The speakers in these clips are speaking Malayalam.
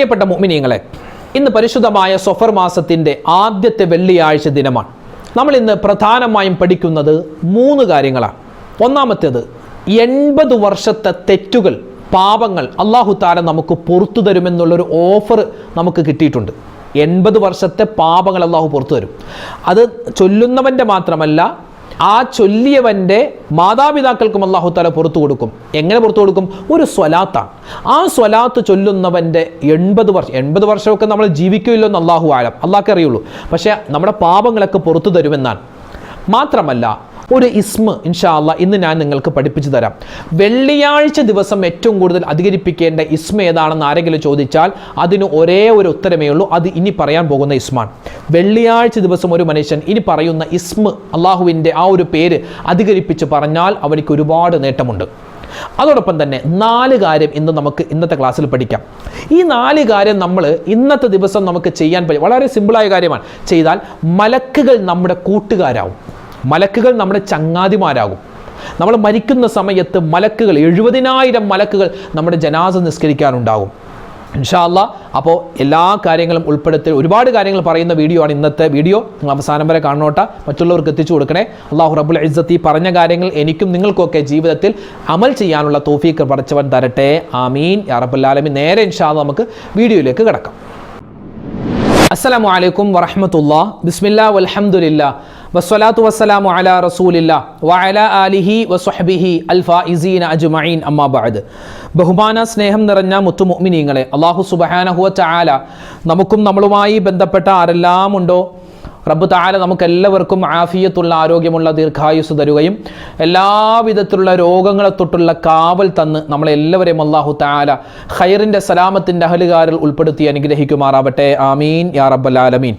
പ്രിയപ്പെട്ട മുഅ്മിനീങ്ങളെ ഇന്ന് പരിശുദ്ധമായ സൊഫർ മാസത്തിന്റെ ആദ്യത്തെ വെള്ളിയാഴ്ച ദിനമാണ്. നമ്മൾ ഇന്ന് പ്രധാനമായും പഠിക്കുന്നത് മൂന്ന് കാര്യങ്ങളാണ്. ഒന്നാമത്തേത് എൺപത് വർഷത്തെ തെറ്റുകൾ പാപങ്ങൾ അള്ളാഹു താര നമുക്ക് പുറത്തു തരുമെന്നുള്ളൊരു ഓഫർ നമുക്ക് കിട്ടിയിട്ടുണ്ട്. എൺപത് വർഷത്തെ പാപങ്ങൾ അള്ളാഹു പുറത്തു തരും. അത് ചൊല്ലുന്നവന്റെ മാത്രമല്ല ആ ചൊല്ലിയവന്റെ മാതാപിതാക്കൾക്കും അള്ളാഹു താല പുറത്തു കൊടുക്കും. എങ്ങനെ പുറത്തു കൊടുക്കും? ഒരു സ്വലാത്താണ്. ആ സ്വലാത്ത് ചൊല്ലുന്നവന്റെ എൺപത് വർഷം എൺപത് വർഷമൊക്കെ നമ്മൾ ജീവിക്കില്ലോ എന്ന് അള്ളാഹു ആലം. അള്ളാഹ്ക്ക് അറിയുള്ളൂ. പക്ഷേ നമ്മുടെ പാപങ്ങളൊക്കെ പുറത്തു തരുമെന്നാണ്. മാത്രമല്ല ഒരു ഇസ്മ ഇൻഷാ അല്ലാ ഇന്ന് ഞാൻ നിങ്ങൾക്ക് പഠിപ്പിച്ചു തരാം. വെള്ളിയാഴ്ച ദിവസം ഏറ്റവും കൂടുതൽ അധികരിപ്പിക്കേണ്ട ഇസ്മ ഏതാണെന്ന് ആരെങ്കിലും ചോദിച്ചാൽ അതിന് ഒരേ ഒരു ഉത്തരമേ ഉള്ളൂ. അത് ഇനി പറയാൻ പോകുന്ന ഇസ്മാണ്. വെള്ളിയാഴ്ച ദിവസം ഒരു മനുഷ്യൻ ഇനി പറയുന്ന ഇസ്മ അള്ളാഹുവിന്റെ ആ ഒരു പേര് അധികരിപ്പിച്ച് പറഞ്ഞാൽ അവനിക്ക് ഒരുപാട് നേട്ടമുണ്ട്. അതോടൊപ്പം തന്നെ നാല് കാര്യം ഇന്ന് നമുക്ക് ഇന്നത്തെ ക്ലാസ്സിൽ പഠിക്കാം. ഈ നാല് കാര്യം നമ്മൾ ഇന്നത്തെ ദിവസം നമുക്ക് ചെയ്യാൻ പറ്റും വളരെ സിമ്പിളായ കാര്യമാണ്. ചെയ്താൽ മലക്കുകൾ നമ്മുടെ കൂട്ടുകാരാവും. മലക്കുകൾ നമ്മുടെ ചങ്ങാതിമാരാകും. നമ്മൾ മരിക്കുന്ന സമയത്ത് മലക്കുകൾ എഴുപതിനായിരം മലക്കുകൾ നമ്മുടെ ജനാസ നിസ്കരിക്കാനുണ്ടാകും. ഇൻഷാല്ല അപ്പോൾ എല്ലാ കാര്യങ്ങളും ഉൾപ്പെടുത്തി ഒരുപാട് കാര്യങ്ങൾ പറയുന്ന വീഡിയോ ആണ് ഇന്നത്തെ വീഡിയോ. നിങ്ങൾ അവസാനം വരെ കാണോട്ട മറ്റുള്ളവർക്ക് എത്തിച്ചു കൊടുക്കണേ. അള്ളാഹു റബുൽ ഇസ്സത്ത് പറഞ്ഞ കാര്യങ്ങൾ എനിക്കും നിങ്ങൾക്കൊക്കെ ജീവിതത്തിൽ അമൽ ചെയ്യാനുള്ള തോഫീക്ക് പഠിച്ചവൻ തരട്ടെ. ആമീൻ. യാ റബ്ബുല്ലാലമീൻ നേരെ ഇൻഷാല്ല നമുക്ക് വീഡിയോയിലേക്ക് കിടക്കാം. അസ്സാം അലൈക്കും വറഹമത്തുള്ള ബിസ്മില്ലാ വൽഹംദുലില്ലാ വസ്സലാത്തു വസ്സലാമു അല റസൂലില്ല വഅല ആലിഹി വസ്വഹബിഹി അൽഫായിസീന അജ്മഈൻ അമ്മാ ബഅദ്. ബഹുമാന സ്നേഹം നിറഞ്ഞ മുത്തുമുഅ്മിനീങ്ങളെ അല്ലാഹു സുബ്ഹാനഹു വതആല നമുക്കും നമ്മളുമായി ബന്ധപ്പെട്ട ആരെല്ലാം ഉണ്ടോ? റബ്ബ് താല നമുക്ക് എല്ലാവർക്കും ആഫിയത്തുള്ള ആരോഗ്യമുള്ള ദീർഘായുസ് തരുകയും എല്ലാവിധത്തിലുള്ള രോഗങ്ങളെ തൊട്ടുള്ള കാവൽ തന്ന് നമ്മളെല്ലാവരെയും അള്ളാഹു താല ഖൈറിന്റെ സലാമത്തിന്റെ അഹലുകാരിൽ ഉൾപ്പെടുത്തി അനുഗ്രഹിക്കുമാറാവട്ടെ. ആമീൻ. യാ റബ്ബലാലമീൻ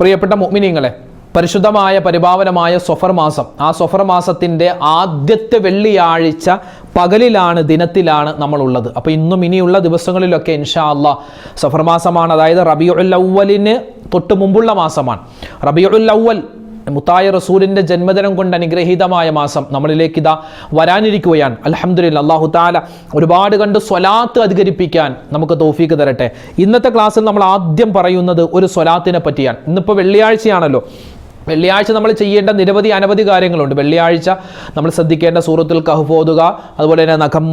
പ്രിയപ്പെട്ട മുഅ്മിനീങ്ങളെ പരിശുദ്ധമായ പരിപാവനമായ സൊഫർ മാസം. ആ സൊഫർ മാസത്തിന്റെ ആദ്യത്തെ വെള്ളിയാഴ്ച പകലിലാണ് ദിനത്തിലാണ് നമ്മളുള്ളത്. അപ്പോൾ ഇന്നും ഇനിയുള്ള ദിവസങ്ങളിലൊക്കെ ഇൻഷാ അള്ളാ സഫർ മാസമാണ്. അതായത് റബിയുൽ അവലിന് തൊട്ട് മുമ്പുള്ള മാസമാണ്. റബിയുൽ അവൽ മുത്തായ റസൂലിന്റെ ജന്മദിനം കൊണ്ട് അനുഗ്രഹീതമായ മാസം നമ്മളിലേക്ക് ഇതാ വരാനിരിക്കുകയാണ്. അലഹമുല്ല അള്ളാഹു താല ഒരുപാട് കണ്ട് സ്വലാത്ത് അധികരിപ്പിക്കാൻ നമുക്ക് തോഫീക്ക് തരട്ടെ. ഇന്നത്തെ ക്ലാസ്സിൽ നമ്മൾ ആദ്യം പറയുന്നത് ഒരു സ്വലാത്തിനെ പറ്റിയാണ്. ഇന്നിപ്പോൾ വെള്ളിയാഴ്ചയാണല്ലോ. വെള്ളിയാഴ്ച നമ്മൾ ചെയ്യേണ്ട നിരവധി അനവധി കാര്യങ്ങളുണ്ട്. വെള്ളിയാഴ്ച നമ്മൾ ശ്രദ്ധിക്കേണ്ട സൂറത്തുൽ കഹുപോതുക അതുപോലെ തന്നെ നഖം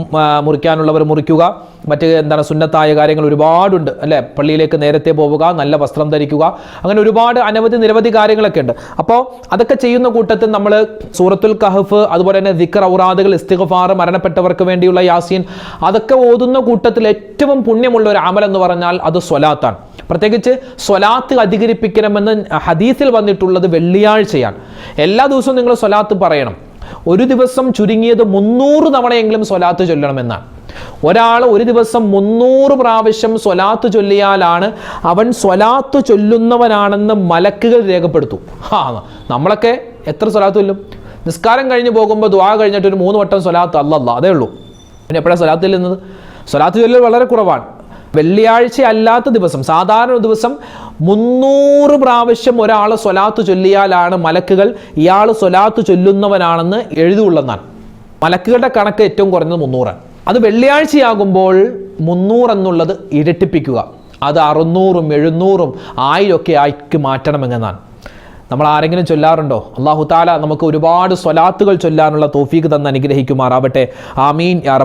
മുറിക്കാനുള്ളവർ മുറിക്കുക മറ്റ് എന്താണ് സുന്നത്തായ കാര്യങ്ങൾ ഒരുപാടുണ്ട് അല്ലേ? പള്ളിയിലേക്ക് നേരത്തെ പോവുക നല്ല വസ്ത്രം ധരിക്കുക അങ്ങനെ ഒരുപാട് അനവധി നിരവധി കാര്യങ്ങളൊക്കെ ഉണ്ട്. അപ്പോൾ അതൊക്കെ ചെയ്യുന്ന കൂട്ടത്തിൽ നമ്മൾ സൂറത്തുൽ കഹഫ് അതുപോലെ തന്നെ ദിക്കർ ഔറാദുകൾ ഇസ്തിഗഫാർ മരണപ്പെട്ടവർക്ക് വേണ്ടിയുള്ള യാസീൻ അതൊക്കെ ഓതുന്ന കൂട്ടത്തിൽ ഏറ്റവും പുണ്യമുള്ള ഒരു അമൽ എന്ന് പറഞ്ഞാൽ അത് സ്വലാത്താണ്. പ്രത്യേകിച്ച് സ്വലാത്ത് അധികരിപ്പിക്കണമെന്ന് ഹദീസിൽ വന്നിട്ടുള്ളത് വെള്ളിയാഴ്ചയാണ്. എല്ലാ ദിവസവും നിങ്ങൾ സ്വലാത്ത് പറയണം. ഒരു ദിവസം ചുരുങ്ങിയത് മുന്നൂറ് തവണയെങ്കിലും സ്വലാത്ത് ചൊല്ലണമെന്നാണ്. ഒരാൾ ഒരു ദിവസം മുന്നൂറ് പ്രാവശ്യം സ്വലാത്ത് ചൊല്ലിയാലാണ് അവൻ സ്വലാത്ത് ചൊല്ലുന്നവനാണെന്ന് മലക്കുകൾ രേഖപ്പെടുത്തു. ആ നമ്മളൊക്കെ എത്ര സ്വലാത്ത് ചൊല്ലും? നിസ്കാരം കഴിഞ്ഞ് പോകുമ്പോൾ ദ്വാ കഴിഞ്ഞിട്ട് ഒരു മൂന്ന് വട്ടം സ്വലാത്ത് അല്ലല്ല അതേ ഉള്ളൂ. പിന്നെ എപ്പോഴാണ് സ്വലാത്ത് ചെല്ലുന്നത്? സ്വലാത്ത് ചൊല്ലൽ വളരെ കുറവാണ്. വെള്ളിയാഴ്ച അല്ലാത്ത ദിവസം സാധാരണ ദിവസം മുന്നൂറ് പ്രാവശ്യം ഒരാൾ സ്വലാത്ത് ചൊല്ലിയാലാണ് മലക്കുകൾ. ഇയാൾ സ്വലാത്ത് ചൊല്ലുന്നവനാണെന്ന് എഴുതുള്ളതാണ് മലക്കുകളുടെ കണക്ക് ഏറ്റവും കുറഞ്ഞത് മുന്നൂറാണ് അത് വെള്ളിയാഴ്ചയാകുമ്പോൾ മുന്നൂറ് എന്നുള്ളത് ഇരട്ടിപ്പിക്കുക. അത് അറുന്നൂറും എഴുന്നൂറും ആയിരമൊക്കെ ആയിക്ക് മാറ്റണമെന്നാണ്. നമ്മൾ ആരെങ്കിലും ചൊല്ലാറുണ്ടോ? അള്ളാഹു താല നമുക്ക് ഒരുപാട് സ്വലാത്തുകൾ ചൊല്ലാനുള്ള തോഫീക്ക് തന്ന് അനുഗ്രഹിക്കുമാറാവട്ടെ. ആമീൻ യാ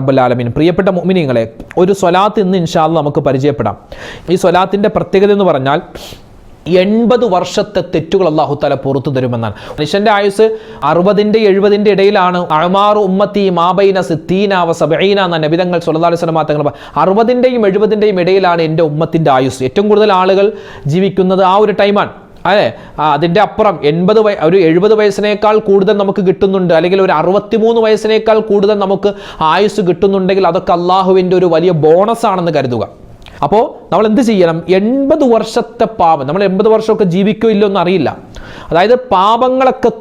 പ്രിയപ്പെട്ട മുഅ്മിനീങ്ങളെ ഒരു സ്വലാത്ത് ഇന്ന് ഇൻഷാൽ നമുക്ക് പരിചയപ്പെടാം. ഈ സ്വലാത്തിന്റെ പ്രത്യേകത എന്ന് പറഞ്ഞാൽ എൺപത് വർഷത്തെ തെറ്റുകൾ അള്ളാഹു താല പുറത്തു തരുമെന്നാണ്. മനുഷ്യന്റെ ആയുസ് അറുപതിന്റെ എഴുപതിന്റെ ഇടയിലാണ്. അഴമാറു ഉമ്മത്തി മാബൈന സിത്തീനാവ സബൈന എന്ന നബിതങ്ങൾ സുലതാലിസ്ലമാ തങ്ങൾ അറുപതിന്റെയും എഴുപതിന്റെയും ഇടയിലാണ് എന്റെ ഉമ്മത്തിന്റെ ആയുസ് ഏറ്റവും കൂടുതൽ ആളുകൾ ജീവിക്കുന്നത് ആ ഒരു ടൈമാണ് അതെ അതിന്റെ അപ്പുറം എൺപത് വയ ഒരു എഴുപത് വയസ്സിനേക്കാൾ കൂടുതൽ നമുക്ക് കിട്ടുന്നുണ്ട്. അല്ലെങ്കിൽ ഒരു അറുപത്തിമൂന്ന് വയസ്സിനേക്കാൾ കൂടുതൽ നമുക്ക് ആയുസ് കിട്ടുന്നുണ്ടെങ്കിൽ അതൊക്കെ അള്ളാഹുവിന്റെ ഒരു വലിയ ബോണസ് ആണെന്ന് കരുതുക. അപ്പോൾ നമ്മൾ എന്ത് ചെയ്യണം? എൺപത് വർഷത്തെ പാപം. നമ്മൾ എൺപത് വർഷമൊക്കെ ജീവിക്കോ ഇല്ലോ എന്ന് അറിയില്ല. അതായത് പാപങ്ങളൊക്കെ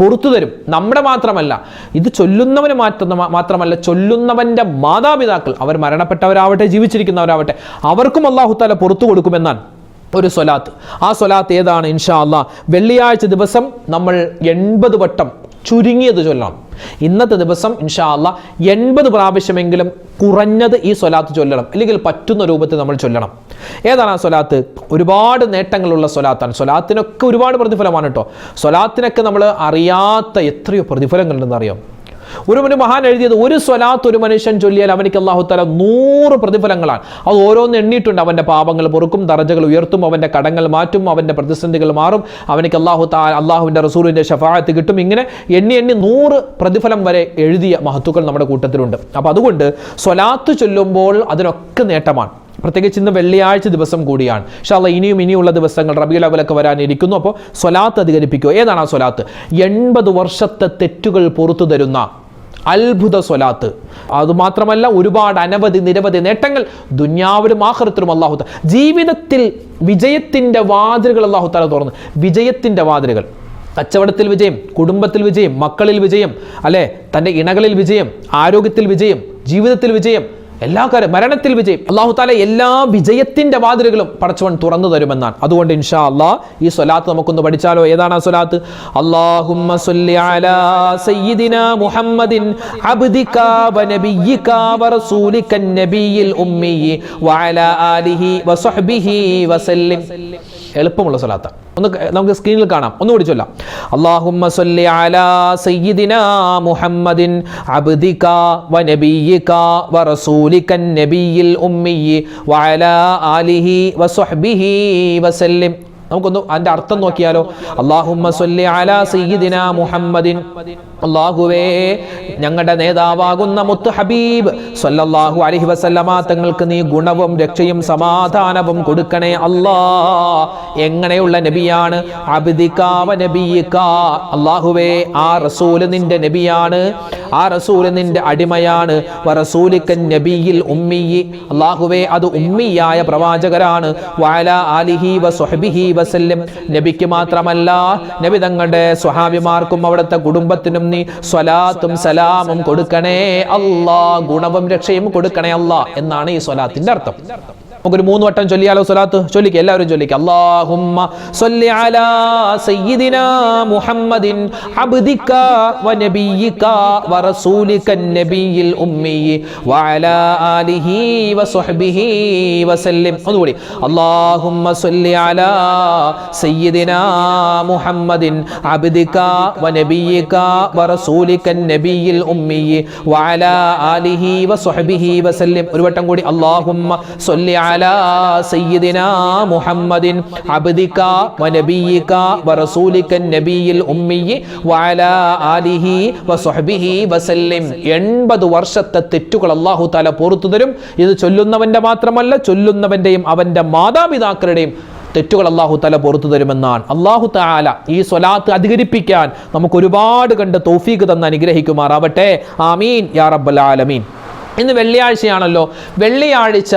പുറത്തു തരും. നമ്മുടെ മാത്രമല്ല. ഇത് ചൊല്ലുന്നവന് മാറ്റുന്ന മാത്രമല്ല ചൊല്ലുന്നവന്റെ മാതാപിതാക്കൾ അവർ മരണപ്പെട്ടവരാവട്ടെ ജീവിച്ചിരിക്കുന്നവരാവട്ടെ അവർക്കും അള്ളാഹുത്താല പുറത്തു കൊടുക്കുമെന്നാണ്. ഒരു സ്വലാത്ത്. ആ സ്വലാത്ത് ഏതാണ്? ഇൻഷാ അള്ളാ വെള്ളിയാഴ്ച ദിവസം നമ്മൾ എൺപത് വട്ടം ചുരുങ്ങിയത് ചൊല്ലണം. ഇന്നത്തെ ദിവസം ഇൻഷാ അല്ല എൺപത് പ്രാവശ്യമെങ്കിലും കുറഞ്ഞത് ഈ സ്വലാത്ത് ചൊല്ലണം. അല്ലെങ്കിൽ പറ്റുന്ന രൂപത്തിൽ നമ്മൾ ചൊല്ലണം. ഏതാണ് ആ സ്വലാത്ത്? ഒരുപാട് നേട്ടങ്ങളുള്ള സ്വലാത്താണ്. സ്വലാത്തിനൊക്കെ ഒരുപാട് പ്രതിഫലമാണ് കേട്ടോ. സ്വലാത്തിനൊക്കെ നമ്മൾ അറിയാത്ത എത്രയോ പ്രതിഫലങ്ങളുണ്ടെന്ന് അറിയാം. ഒരു ഒരു മഹാൻ എഴുതിയത് ഒരു സ്വലാത്ത് ഒരു മനുഷ്യൻ ചൊല്ലിയാൽ അവനിക്ക് അള്ളാഹു തല നൂറ് പ്രതിഫലങ്ങളാണ്. അത് ഓരോന്ന് എണ്ണിയിട്ടുണ്ട് അവന്റെ പാപങ്ങൾ പൊറുക്കും ദറജകൾ ഉയർത്തും അവന്റെ കടങ്ങൾ മാറ്റും അവന്റെ പ്രതിസന്ധികൾ മാറും. അവനിക്ക് അള്ളാഹു താ അള്ളാഹുവിന്റെ റസൂലിന്റെ ഷഫായത്ത് കിട്ടും. ഇങ്ങനെ എണ്ണി എണ്ണി നൂറ് പ്രതിഫലം വരെ എഴുതിയ മഹത്തുക്കൾ നമ്മുടെ കൂട്ടത്തിലുണ്ട്. അപ്പോൾ അതുകൊണ്ട് സ്വലാത്ത് ചൊല്ലുമ്പോൾ അതിനൊക്കെ നേട്ടമാണ്. പ്രത്യേകിച്ച് ഇന്ന് വെള്ളിയാഴ്ച ദിവസം കൂടിയാണ്. ഷാല്ല ഇനിയും ഇനിയുള്ള ദിവസങ്ങൾ റബിയുൽ അവലൊക്കെ വരാനിരിക്കുന്നു. അപ്പോൾ സ്വലാത്ത് അധികരിപ്പിക്കുക ഏതാണ് ആ സ്വലാത്ത്? എൺപത് വർഷത്തെ തെറ്റുകൾ പുറത്തു തരുന്ന അത്ഭുത സ്വലാത്ത്. അതുമാത്രമല്ല ഒരുപാട് അനവധി നിരവധി നേട്ടങ്ങൾ ദുന്യാവിലും ആഹൃത്തിലും അള്ളാഹു താ- ജീവിതത്തിൽ വിജയത്തിന്റെ വാതിലുകൾ അള്ളാഹു താല തുറന്നു. വിജയത്തിന്റെ വാതിലുകൾ. കച്ചവടത്തിൽ വിജയം കുടുംബത്തിൽ വിജയം മക്കളിൽ വിജയം അല്ലെ? തന്റെ ഇണകളിൽ വിജയം ആരോഗ്യത്തിൽ വിജയം ജീവിതത്തിൽ വിജയം എല്ലാ കാര്യം മരണത്തിൽ വിജയം. അള്ളാഹു താല എല്ലാ വിജയത്തിന്റെ വാതിലുകളും പടച്ചവൻ തുറന്നു തരുമെന്നാണ്. അതുകൊണ്ട് ഇൻഷാ അള്ളാഹ് ഈ സ്വലാത്ത് നമുക്കൊന്ന് പഠിച്ചാലോ? ഏതാണ് ആ സ്വലാത്ത്? അല്ലാഹുമ്മ സല്ലി അലാ മുഹമ്മദിൻ നബിയിൽ ആലിഹി എളുപ്പമുള്ള സ്വലാത്താണ്. ഒന്ന് നമുക്ക് സ്ക്രീനിൽ കാണാം. ഒന്ന് കൂടി ചൊല്ലാം. അല്ലാഹുമ്മ സല്ലി അലാ സയ്യിദിന മുഹമ്മദിൻ അബ്ദിക വ നബിയിക വ റസൂലിക നബിയിൽ ഉമ്മി അലാ ആലിഹി വ സ്വഹ്ബിഹി വസല്ലിം. നമുക്കൊന്ന് അതിന്റെ അർത്ഥം നോക്കിയാലോ? അലാ മുഹമ്മദിൻ. അള്ളാഹുവേ ഞങ്ങളുടെ നേതാവാകുന്ന മുത്ത് ഹബീബ് സ്വല്ലല്ലാഹു അലഹി വസല്ലമ തങ്ങൾക്ക് നീ ഗുണവും രക്ഷയും സമാധാനവും കൊടുക്കണേ അല്ലാ. എങ്ങനെയുള്ള നബിയാണ്? അള്ളാഹുവേ ആ റസൂൽ നിന്റെ നബിയാണ്. ആ റസൂൽ നിന്റെ അടിമയാണ്. നബിയിൽ അള്ളാഹുവേ അത് ഉമ്മിയായ പ്രവാചകരാണ്. വഅല ആലിഹി വസ്വഹ്ബിഹി വസല്ലം നബിക്ക് മാത്രമല്ല നബി തങ്ങളുടെ സ്വഹാബിമാർക്കും അവിടുത്തെ കുടുംബത്തിനും നീ സ്വലാത്തും സലാമും കൊടുക്കണേ അല്ലാ ഗുണവും രക്ഷയും കൊടുക്കണേ അല്ലാ എന്നാണ് ഈ സ്വലാത്തിന്റെ അർത്ഥം. നമുക്കൊരു മൂന്ന് വട്ടം ചൊല്ലിയാലോ സ്വലാത്ത്? ചൊല്ലിക്ക എല്ലാവരും ചൊല്ലിക്ക. അല്ലാഹുമ്മ സ്വല്ലി അലാ സയ്യിദിന മുഹമ്മദിൻ അബ്ദിക വ നബിയിക വ റസൂലിക നബിയിൽ ഉമ്മി വ അലാ ആലിഹി വ സ്വഹ്ബിഹി വ സല്ലിം. ഒന്നുകൂടി. അല്ലാഹുമ്മ സ്വല്ലി അലാ സയ്യിദിന മുഹമ്മദിൻ അബ്ദിക വ നബിയിക വ റസൂലിക നബിയിൽ ഉമ്മി വ അലാ ആലിഹി വ സ്വഹ്ബിഹി വ സല്ലിം. ഒരു വട്ടം കൂടി. അല്ലാഹുമ്മ സ്വല്ലി അലാ സയ്യിദിന മുഹമ്മദിൻ അബ്ദിക വനബിയിക വറസൂലിക നബിയിൽ ഉമ്മി വഅലാ ആലിഹി വസ്വഹ്ബിഹി വസല്ലിം. എൺപത് വർഷത്തെ തെറ്റുകൾ അല്ലാഹു തആല പുറത്തു തരും. ഇത് ചൊല്ലുന്നവന്റെ മാത്രമല്ല ചൊല്ലുന്നവന്റെയും അവന്റെ മാതാപിതാക്കളുടെയും തെറ്റുകൾ അള്ളാഹു തല പുറത്തു തരുമെന്നാണ്. അള്ളാഹു താല ഈ സ്വലാത്ത് അധികരിപ്പിക്കാൻ നമുക്ക് ഒരുപാട് കണ്ട് തോഫീക്ക് തന്ന് അനുഗ്രഹിക്കുമാറാവട്ടെ. ആമീൻ. യാ റബ്ബൽ ആലമീൻ. ഇന്ന് വെള്ളിയാഴ്ചയാണല്ലോ. വെള്ളിയാഴ്ച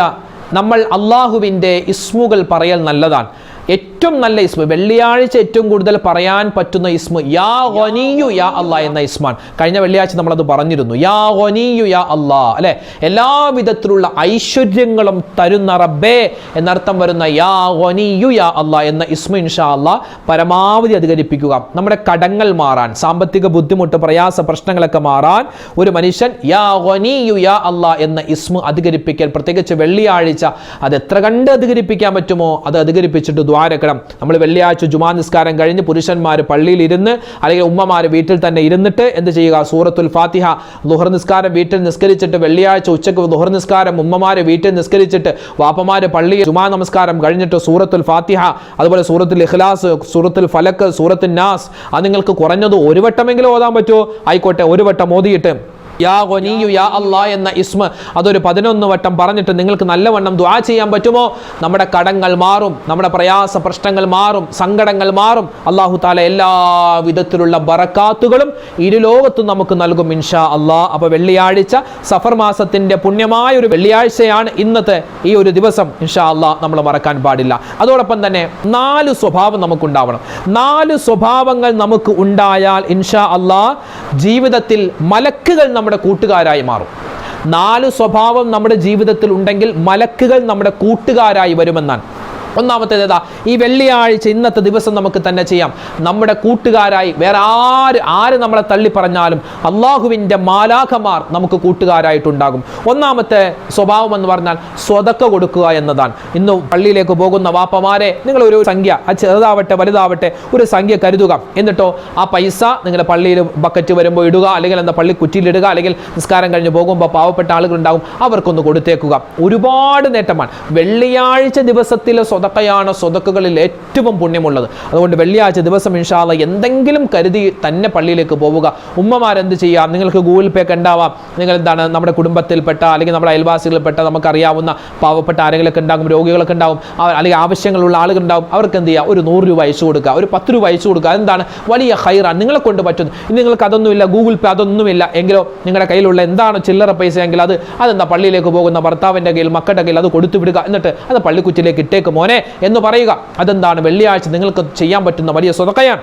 നമ്മൾ അള്ളാഹുവിന്റെ ഇസ്മുകൾ പറയൽ നല്ലതാണ്. ഏറ്റവും നല്ല ഇസ്മ വെള്ളിയാഴ്ച ഏറ്റവും കൂടുതൽ പറയാൻ പറ്റുന്ന ഇസ്മു യാ ഗനിയു യാ അല്ലാ എന്ന ഇസ്മാണ്. കഴിഞ്ഞ വെള്ളിയാഴ്ച നമ്മൾ അത് പറഞ്ഞിരുന്നു യാ ഗനിയു യാ അല്ലാ അല്ലെ? എല്ലാവിധത്തിലുള്ള ഐശ്വര്യങ്ങളും തരുന്ന റബ്ബേ എന്നർത്ഥം വരുന്ന യാ ഗനിയു യാ അല്ലാ എന്ന ഇസ്മു ഇൻഷാ അല്ലാ പരമാവധി അധികരിപ്പിക്കുക. നമ്മുടെ കടങ്ങൾ മാറാൻ സാമ്പത്തിക ബുദ്ധിമുട്ട് പ്രയാസ പ്രശ്നങ്ങളൊക്കെ മാറാൻ ഒരു മനുഷ്യൻ യാ ഗനിയു യാ അല്ലാ എന്ന ഇസ്മു അധികരിപ്പിക്കൽ. പ്രത്യേകിച്ച് വെള്ളിയാഴ്ച അത് എത്ര കണ്ട് അധികരിപ്പിക്കാൻ പറ്റുമോ? അത് അധികരിപ്പിച്ചിട്ട് ദ്വാരക്കണം. നമ്മൾ വെള്ളിയാഴ്ച ജുമാ നിസ്കാരം കഴിഞ്ഞ് പുരുഷന്മാർ പള്ളിയിൽ ഇരുന്ന് അല്ലെങ്കിൽ ഉമ്മമാർ വീട്ടിൽ തന്നെ ഇരുന്നിട്ട് എന്ത് ചെയ്യുക? സൂറത്തുൽ ഫാത്തിഹ. ദുഹർ നിസ്കാരം വീട്ടിൽ നിസ്കരിച്ചിട്ട് വെള്ളിയാഴ്ച ഉച്ചയ്ക്ക് ദുഹർ നിസ്കാരം ഉമ്മമാർ വീട്ടിൽ നിസ്കരിച്ചിട്ട് വാപ്പമാർ പള്ളിയിൽ ജുമാ നമസ്കാരം കഴിഞ്ഞിട്ട് സൂറത്തുൽ ഫാത്തിഹ അതുപോലെ സൂറത്തുൽ ഇഖ്ലാസ് സൂറത്തുൽ ഫലക്ക് സൂറത്തുൽ നാസ്. അത് നിങ്ങൾക്ക് കുറഞ്ഞത് ഒരു വട്ടമെങ്കിലും ഓതാൻ പറ്റുമോ? ആയിക്കോട്ടെ ഒരു വട്ടം ഓതിയിട്ട് യാ ഗനിയു യാ അല്ലാ എന്ന ഇസ്മ. അതൊരു പതിനൊന്ന് വട്ടം പറഞ്ഞിട്ട് നിങ്ങൾക്ക് നല്ലവണ്ണം ദ്വാ ചെയ്യാൻ പറ്റുമോ? നമ്മുടെ കടങ്ങൾ മാറും നമ്മുടെ പ്രയാസ പ്രശ്നങ്ങൾ മാറും സങ്കടങ്ങൾ മാറും. അള്ളാഹു താല എല്ലാ വിധത്തിലുള്ള ബറക്കാത്തുകളും ഇരുലോകത്തും നമുക്ക് നൽകും ഇൻഷാ അള്ളാ അപ്പൊ വെള്ളിയാഴ്ച സഫർ മാസത്തിന്റെ പുണ്യമായ ഒരു വെള്ളിയാഴ്ചയാണ് ഇന്നത്തെ ഈ ഒരു ദിവസം. ഇൻഷാ അള്ളാ നമ്മൾ മറക്കാൻ പാടില്ല. അതോടൊപ്പം തന്നെ നാല് സ്വഭാവം നമുക്കുണ്ടാവണം. നാല് സ്വഭാവങ്ങൾ നമുക്ക് ഉണ്ടായാൽ ഇൻഷാ അള്ളാ ജീവിതത്തിൽ മലക്കുകൾ നമ്മുടെ കൂട്ടുകാരായി മാറും. നാല് സ്വഭാവം നമ്മുടെ ജീവിതത്തിൽ ഉണ്ടെങ്കിൽ മലക്കുകൾ നമ്മുടെ കൂട്ടുകാരായി വരുമെന്നാണ്. ഒന്നാമത്തേത് ഏതാ ഈ വെള്ളിയാഴ്ച ഇന്നത്തെ ദിവസം നമുക്ക് തന്നെ ചെയ്യാം. നമ്മുടെ കൂട്ടുകാരായി വേറെ ആര് ആര് നമ്മളെ തള്ളി പറഞ്ഞാലും അള്ളാഹുവിന്റെ മാലാഖമാർ നമുക്ക് കൂട്ടുകാരായിട്ടുണ്ടാകും. ഒന്നാമത്തെ സ്വഭാവം എന്ന് പറഞ്ഞാൽ സ്വതക്ക കൊടുക്കുക എന്നതാണ്. ഇന്ന് പള്ളിയിലേക്ക് പോകുന്ന വാപ്പമാരെ നിങ്ങൾ ഒരു സംഖ്യ അത് ചെറുതാവട്ടെ വലുതാവട്ടെ ഒരു സംഖ്യ കരുതുക. എന്നിട്ടോ ആ പൈസ നിങ്ങൾ പള്ളിയിൽ ബക്കറ്റ് വരുമ്പോൾ ഇടുക അല്ലെങ്കിൽ എന്താ പള്ളി കുറ്റിയിലിടുക അല്ലെങ്കിൽ നിസ്കാരം കഴിഞ്ഞ് പോകുമ്പോൾ പാവപ്പെട്ട ആളുകളുണ്ടാകും അവർക്കൊന്ന് കൊടുത്തേക്കുക. ഒരുപാട് നേട്ടമാണ്. വെള്ളിയാഴ്ച ദിവസത്തിലെ സ്വതക്കയാണ് സ്വതക്കുകളിൽ ഏറ്റവും പുണ്യമുള്ളത്. അതുകൊണ്ട് വെള്ളിയാഴ്ച ദിവസം ഇൻഷാല്ല എന്തെങ്കിലും കരുതി തന്നെ പള്ളിയിലേക്ക് പോവുക. ഉമ്മമാരെന്ത് ചെയ്യാം? നിങ്ങൾക്ക് ഗൂഗിൾ പേ കണ്ടാവാം നിങ്ങൾ എന്താണ് നമ്മുടെ കുടുംബത്തിൽപ്പെട്ട അല്ലെങ്കിൽ നമ്മുടെ അയൽവാസികളിൽപ്പെട്ട നമുക്കറിയാവുന്ന പാവപ്പെട്ട ആരെങ്കിലൊക്കെ ഉണ്ടാകും രോഗികളൊക്കെ ഉണ്ടാവും ആ- അല്ലെങ്കിൽ ആവശ്യങ്ങളുള്ള ആളുകൾ ഉണ്ടാവും. അവർക്ക് എന്ത് ചെയ്യുക ഒരു നൂറ് രൂപ അയച്ചു കൊടുക്കുക ഒരു പത്ത് രൂപ അയച്ചു കൊടുക്കുക. അതെന്താണ്? വലിയ ഹൈറാണ് നിങ്ങളെ കൊണ്ട് ഇനി നിങ്ങൾക്ക് അതൊന്നുമില്ല ഗൂഗിൾ പേ അതൊന്നുമില്ല. എങ്കിലോ നിങ്ങളുടെ കയ്യിലുള്ള എന്താണ് ചില്ലറ പൈസ എങ്കിൽ അത് അതെന്താ? പള്ളിയിലേക്ക് പോകുന്ന ഭർത്താവിന്റെ കയ്യിൽ മക്കളുടെ കയ്യിൽ അത് കൊടുത്തു വിടുക. എന്നിട്ട് അത് പള്ളിക്കുറ്റിലേക്ക് ഇട്ടേക്ക്. മോനെ എന്ന് പറയുക. അതെന്താണ്? വെള്ളിയാഴ്ച നിങ്ങൾക്ക് ചെയ്യാൻ പറ്റുന്ന വലിയ സ്വതക്കയാണ്.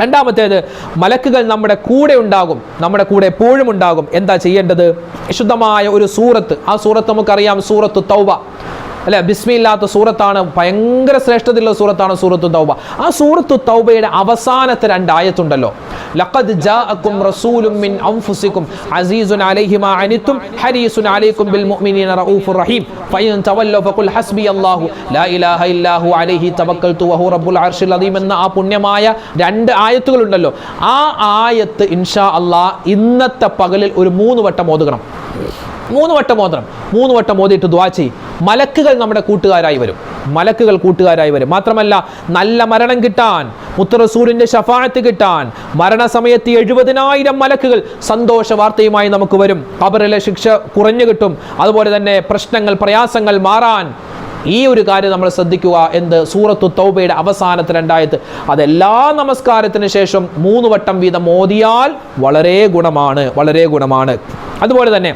രണ്ടാമത്തേത് മലക്കുകൾ നമ്മുടെ കൂടെ ഉണ്ടാകും. നമ്മുടെ കൂടെ എപ്പോഴും ഉണ്ടാകും. എന്താ ചെയ്യേണ്ടത്? വിശുദ്ധമായ ഒരു സൂറത്ത്. ആ സൂറത്ത് നമുക്കറിയാം. സൂറത്ത് തൗബ. അല്ലെ? ബിസ്മില്ലാത്ത സൂറത്താണ്. ഭയങ്കര ശ്രേഷ്ഠതയുള്ള സൂറത്താണ് സൂറത്ത് തൗബ. ആ സൂറത്ത് തൗബയുടെ അവസാനത്തെ രണ്ട് ആയത്തുണ്ടല്ലോ. ലഖദ് ജാഅക്കും റസൂലും മിൻ അൻഫുസിക്കും അസീസുൻ അലൈഹി മാ അനിത്തും ഹരീസുൻ അലൈക്കും ബിൽ മുഅ്മിനീന റഊഫുർ റഹീം. ഫഇൻ തവല്ലു ഫഖുൽ ഹസ്ബി അല്ലാഹു. ലാ ഇലാഹ ഇല്ലാഹു അലൈഹി തവക്കൽതു വഹു റബ്ബുൽ അർശിൽ അദീം എന്ന ആ പുണ്യമായ രണ്ട് ആയത്തുകൾ ഉണ്ടല്ലോ ആ ആയത്ത് ഇൻഷാ അല്ലാഹ് ഇന്നത്തെ പകലിൽ ഒരു മൂന്ന് വട്ടം ഓതുകണം. മൂന്ന് വട്ടം ഓതണം മൂന്ന് വട്ടം മോതിയിട്ട് ദ്വാ ചെയ്യും. മലക്കുകൾ നമ്മുടെ കൂട്ടുകാരായി വരും. മലക്കുകൾ കൂട്ടുകാരായി വരും. മാത്രമല്ല നല്ല മരണം കിട്ടാൻ മുത്തറസൂരിന്റെ ശഫാനത്ത് കിട്ടാൻ മരണസമയത്ത് എഴുപതിനായിരം മലക്കുകൾ സന്തോഷ വാർത്തയുമായി നമുക്ക് വരും. അവരിലെ ശിക്ഷ കുറഞ്ഞു കിട്ടും. അതുപോലെ തന്നെ പ്രശ്നങ്ങൾ പ്രയാസങ്ങൾ മാറാൻ ഈ ഒരു കാര്യം നമ്മൾ ശ്രദ്ധിക്കുക എന്ത് സൂറത്തു തൗബയുടെ അവസാനത്തെ രണ്ടായത്ത് അതെല്ലാ നമസ്കാരത്തിന് ശേഷം മൂന്ന് വട്ടം വീതം ഓതിയാൽ വളരെ ഗുണമാണ് വളരെ ഗുണമാണ്. അതുപോലെ തന്നെ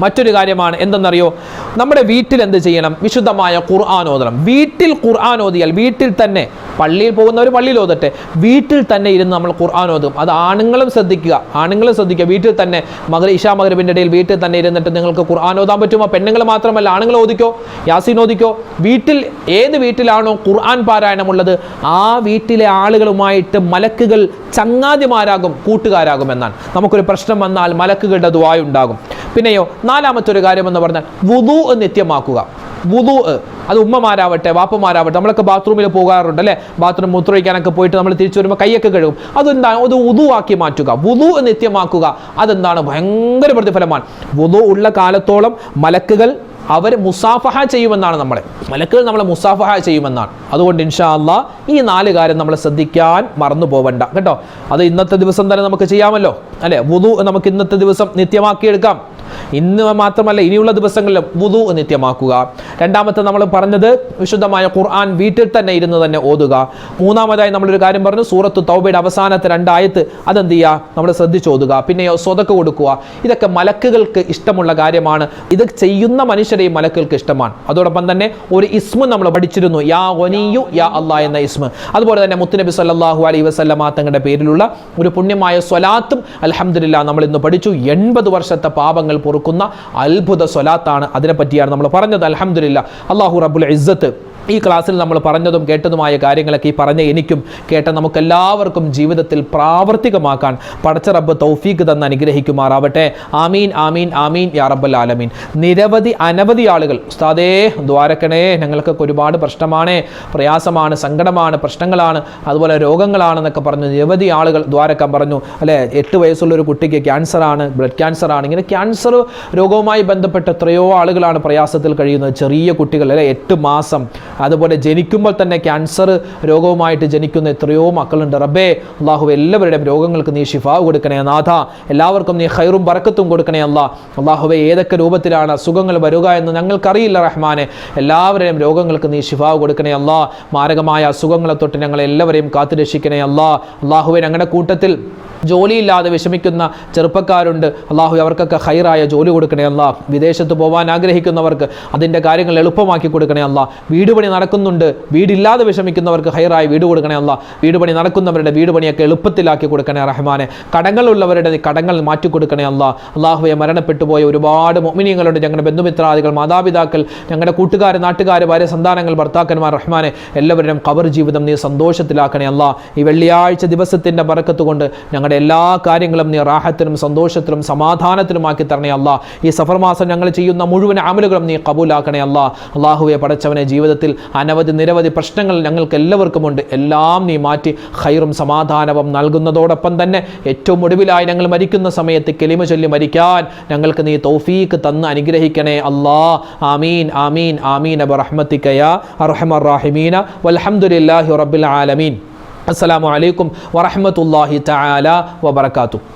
മറ്റൊരു കാര്യമാണ് എന്തെന്നറിയോ? നമ്മുടെ വീട്ടിൽ എന്ത് ചെയ്യണം? വിശുദ്ധമായ ഖുർആൻ ഓതണം. വീട്ടിൽ ഖുർആൻ ഓതിയാൽ വീട്ടിൽ തന്നെ പള്ളിയിൽ പോകുന്നവർ പള്ളിയിൽ ഓതട്ടെ. വീട്ടിൽ തന്നെ ഇരുന്ന് നമ്മൾ ഖുർആൻ ഓതും. അത് ആണുങ്ങളും ശ്രദ്ധിക്കുക. ആണുങ്ങളും ശ്രദ്ധിക്കുക. വീട്ടിൽ തന്നെ മകർ ഇഷാ മകരവിന്റെ ഇടയിൽ വീട്ടിൽ തന്നെ ഇരുന്നിട്ട് നിങ്ങൾക്ക് ഖുർആൻ ഓതാൻ പറ്റുമോ? പെണ്ണുങ്ങൾ മാത്രമല്ല ആണുങ്ങൾ ഓദിക്കോ യാസീൻ ഓദിക്കോ വീട്ടിൽ ഏത് വീട്ടിലാണോ ഖുർആൻ പാരായണമുള്ളത് ആ വീട്ടിലെ ആളുകളുമായിട്ട് മലക്കുകൾ ചങ്ങാതിമാരാകും കൂട്ടുകാരാകും എന്നാണ്. നമുക്കൊരു പ്രശ്നം വന്നാൽ മലക്കുകളുടെ ദ്വായ ഉണ്ടാകും. പിന്നെയോ നാലാമത്തെ ഒരു കാര്യം എന്ന് പറഞ്ഞാൽ വുദു നിത്യമാക്കുക. വുദു അത് ഉമ്മമാരാവട്ടെ വാപ്പമാരാവട്ടെ നമ്മളൊക്കെ ബാത്റൂമിൽ പോകാറുണ്ട് അല്ലേ? ബാത്റൂം മൂത്രമൊഴിക്കാനൊക്കെ പോയിട്ട് നമ്മൾ തിരിച്ചു വരുമ്പോൾ കൈയൊക്കെ കഴുകും. അതെന്താണ്? അത് ഉതുവാക്കി മാറ്റുക. വുതു നിത്യമാക്കുക. അതെന്താണ്? ഭയങ്കര പ്രതിഫലമാണ്. വുതു ഉള്ള കാലത്തോളം മലക്കുകൾ അവർ മുസാഫഹ ചെയ്യുമെന്നാണ് നമ്മളെ. മലക്കുകൾ നമ്മളെ മുസാഫഹ ചെയ്യുമെന്നാണ്. അതുകൊണ്ട് ഇൻഷാ അല്ലാ ഈ നാല് കാര്യം നമ്മൾ ശ്രദ്ധിക്കാൻ മറന്നു പോവണ്ട. കേട്ടോ? അത് ഇന്നത്തെ ദിവസം തന്നെ നമുക്ക് ചെയ്യാമല്ലോ. അല്ലേ? വുതു നമുക്ക് ഇന്നത്തെ ദിവസം നിത്യമാക്കിയെടുക്കാം. ഇന്ന് മാത്രമല്ല ഇനിയുള്ള ദിവസങ്ങളിലും വുതു നിത്യമാക്കുക. രണ്ടാമത്തെ നമ്മൾ പറഞ്ഞത് വിശുദ്ധമായ ഖുർആൻ വീട്ടിൽ തന്നെ ഇരുന്ന് തന്നെ ഓതുക. മൂന്നാമതായി നമ്മളൊരു കാര്യം പറഞ്ഞു സൂറത്ത് തൗബയുടെ അവസാനത്തെ രണ്ടായത്ത് അതെന്ത് ചെയ്യുക? നമ്മൾ ശ്രദ്ധിച്ച് ഓതുക. പിന്നെയോ സ്വതക്ക് കൊടുക്കുക. ഇതൊക്കെ മലക്കുകൾക്ക് ഇഷ്ടമുള്ള കാര്യമാണ്. ഇത് ചെയ്യുന്ന മനുഷ്യരെയും മലക്കുകൾക്ക് ഇഷ്ടമാണ്. അതോടൊപ്പം തന്നെ ഒരു ഇസ്മു നമ്മൾ പഠിച്ചിരുന്നു. യാ ഒനിയു യാ അള്ളാ എന്ന ഇസ്മ. അതുപോലെ തന്നെ മുത്തുനബി സല്ലാഹു അലൈ വസല്ലമ തങ്ങളുടെ പേരിലുള്ള ഒരു പുണ്യമായ സ്വലാത്തും അലഹമില്ല നമ്മൾ ഇന്ന് പഠിച്ചു. എൺപത് വർഷത്തെ പാപങ്ങൾ പൊറുക്കുന്ന അത്ഭുത സ്വലാത്താണ് അതിനെപ്പറ്റിയാണ് നമ്മൾ പറഞ്ഞത്. അൽഹംദുലില്ലാ അള്ളാഹു റബുൽ ഇസ്സത്ത് ഈ ക്ലാസ്സിൽ നമ്മൾ പറഞ്ഞതും കേട്ടതുമായ കാര്യങ്ങളൊക്കെ ഈ പറഞ്ഞ എനിക്കും കേട്ട നമുക്കെല്ലാവർക്കും ജീവിതത്തിൽ പ്രാവർത്തികമാക്കാൻ പടച്ച റബ്ബ് തൗഫീഖ് തന്ന് അനുഗ്രഹിക്കുമാറാവട്ടെ. ആമീൻ ആമീൻ ആമീൻ യാ റബ്ബൽ ആലമീൻ. നിരവധി അനവധി ആളുകൾ ഉസ്താദേ ദ്വാരക്കണേ ഞങ്ങൾക്കൊക്കെ ഒരുപാട് പ്രശ്നമാണ് പ്രയാസമാണ് സങ്കടമാണ് പ്രശ്നങ്ങളാണ് അതുപോലെ രോഗങ്ങളാണെന്നൊക്കെ പറഞ്ഞു നിരവധി ആളുകൾ ദ്വാരക്കാൻ പറഞ്ഞു. അല്ലേ എട്ട് വയസ്സുള്ള ഒരു കുട്ടിക്ക് ക്യാൻസറാണ് ബ്ലഡ് ക്യാൻസറാണ്. ഇങ്ങനെ ക്യാൻസർ രോഗവുമായി ബന്ധപ്പെട്ട് എത്രയോ ആളുകളാണ് പ്രയാസത്തിൽ കഴിയുന്നത്. ചെറിയ കുട്ടികൾ അല്ലെ എട്ട് മാസം അതുപോലെ ജനിക്കുമ്പോൾ തന്നെ ക്യാൻസർ രോഗവുമായിട്ട് ജനിക്കുന്ന എത്രയോ മക്കളുണ്ട്. റബ്ബേ അള്ളാഹു എല്ലാവരുടെയും രോഗങ്ങൾക്ക് നീ ഷിഫാവ് കൊടുക്കണേ നാഥ. എല്ലാവർക്കും നീ ഹൈറും ബറക്കത്തും കൊടുക്കണേ അല്ലാ. അള്ളാഹുവെ ഏതൊക്കെ രൂപത്തിലാണ് അസുഖങ്ങൾ വരിക എന്ന് ഞങ്ങൾക്കറിയില്ല റഹ്മാനെ. എല്ലാവരുടെയും രോഗങ്ങൾക്ക് നീ ഷിഫാവ് കൊടുക്കണേ അല്ലാ. മാരകമായ അസുഖങ്ങളെ തൊട്ട് ഞങ്ങളെല്ലാവരെയും കാത്തുരക്ഷിക്കണേ അല്ലാ. അള്ളാഹുവെ ഞങ്ങളുടെ കൂട്ടത്തിൽ ജോലിയില്ലാതെ വിഷമിക്കുന്ന ചെറുപ്പക്കാരുണ്ട്. അള്ളാഹു അവർക്കൊക്കെ ഹൈറായ ജോലി കൊടുക്കണേ അല്ല. വിദേശത്ത് പോകാൻ ആഗ്രഹിക്കുന്നവർക്ക് അതിന്റെ കാര്യങ്ങൾ എളുപ്പമാക്കി കൊടുക്കണേ അല്ല. വീട് പണി നടക്കുന്നുണ്ട്. വീടില്ലാതെ വിഷമിക്കുന്നവർക്ക് ഹൈറായ വീട് കൊടുക്കണേ അല്ല. വീട് പണി നടക്കുന്നവരുടെ വീട് പണിയൊക്കെ എളുപ്പത്തിലാക്കി കൊടുക്കണേ റഹ്മാനെ. കടങ്ങളുള്ളവരുടെ കടങ്ങൾ മാറ്റി കൊടുക്കണേ അല്ല. അള്ളാഹുയെ മരണപ്പെട്ടു പോയ ഒരുപാട് മൊമിനിയങ്ങളുണ്ട് ഞങ്ങളുടെ ബന്ധുമിത്രാദികൾ മാതാപിതാക്കൾ ഞങ്ങളുടെ കൂട്ടുകാർ നാട്ടുകാർ ഭാര്യ സന്താനങ്ങൾ ഭർത്താക്കന്മാർ റഹ്മാനെ എല്ലാവരുടെയും കബർ ജീവിതം നീ സന്തോഷത്തിലാക്കണേ അല്ല. ഈ വെള്ളിയാഴ്ച ദിവസത്തിന്റെ ബറക്കത്ത് കൊണ്ട് ഞങ്ങളുടെ എല്ലാ കാര്യങ്ങളും നീ റാഹത്തിനും സന്തോഷത്തിലും സമാധാനത്തിലുമാക്കി തരണേ അല്ല. ഈ സഫർ മാസം ഞങ്ങൾ ചെയ്യുന്ന മുഴുവൻ അമലുകളും നീ കബൂലാക്കണേ അല്ല. അള്ളാഹുവെ പഠിച്ചവനെ ജീവിതത്തിൽ അനവധി നിരവധി പ്രശ്നങ്ങൾ ഞങ്ങൾക്ക് എല്ലാവർക്കുമുണ്ട് എല്ലാം നീ മാറ്റി ഹൈറും സമാധാനവും നൽകുന്നതോടൊപ്പം തന്നെ ഏറ്റവും ഒടുവിലായി ഞങ്ങൾ മരിക്കുന്ന സമയത്ത് കെലിമ ചൊല്ലി മരിക്കാൻ ഞങ്ങൾക്ക് നീ തൗഫീക്ക് തന്ന് അനുഗ്രഹിക്കണേ അല്ലാ. ആമീൻ ആമീൻ ആമീൻ. അബ് റഹ്മത്തിക്കയ അർഹമർ റാഹിമീന. വൽഹംദുലില്ലാഹി റബ്ബിൽ ആലമീൻ. അസ്സലാമു അലൈക്കും വറഹ്മത്തുള്ളാഹി തആല വബറകാതുഹു.